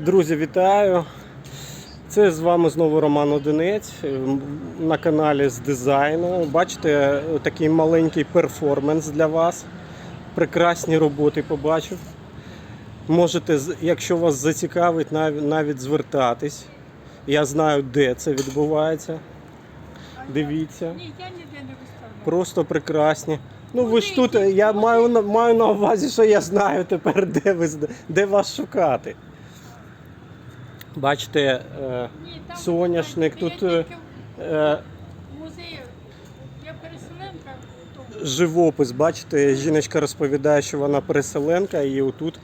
Друзі, вітаю! Це з вами знову Роман Одинець на каналі з дизайну. Бачите, такий маленький перформанс для вас. Прекрасні роботи побачив. Можете, якщо вас зацікавить, навіть звертатись. Я знаю, де це відбувається. Дивіться. Просто прекрасні. Ну ви ж тут, я маю на маю на увазі, що я знаю тепер, де ви де вас шукати. Бачите, е, соняшник, тут, тільки е, живопис, бачите, жіночка розповідає, що вона переселенка, і отут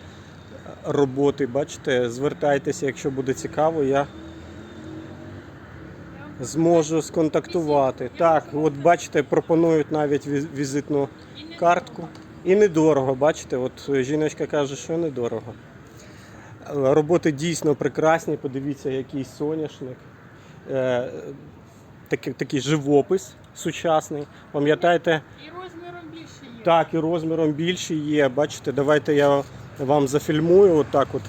роботи, бачите, звертайтеся, якщо буде цікаво, я зможу сконтактувати. Так, от бачите, пропонують навіть візитну картку. І недорого, бачите, от жіночка каже, що недорого. Роботи дійсно прекрасні, подивіться, який соняшник. Е, Такий, такий живопис сучасний. Пам'ятаєте, І розміром більше є. так, і розміром більше є. Бачите, давайте я вам зафільмую отак, от,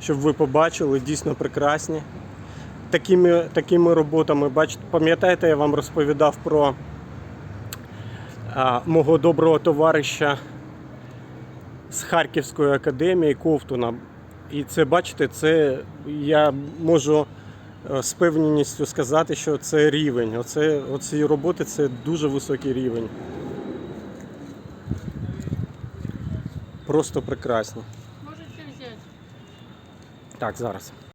щоб ви побачили, дійсно прекрасні. Такими, такими роботами, бачите, пам'ятаєте, я вам розповідав про а, мого доброго товариша з Харківської академії Ковтуна. І це, бачите, це я можу е, з певністю сказати, що це рівень. Оце, оці роботи це дуже високий рівень. Просто прекрасно. Можете взяти. Так, зараз.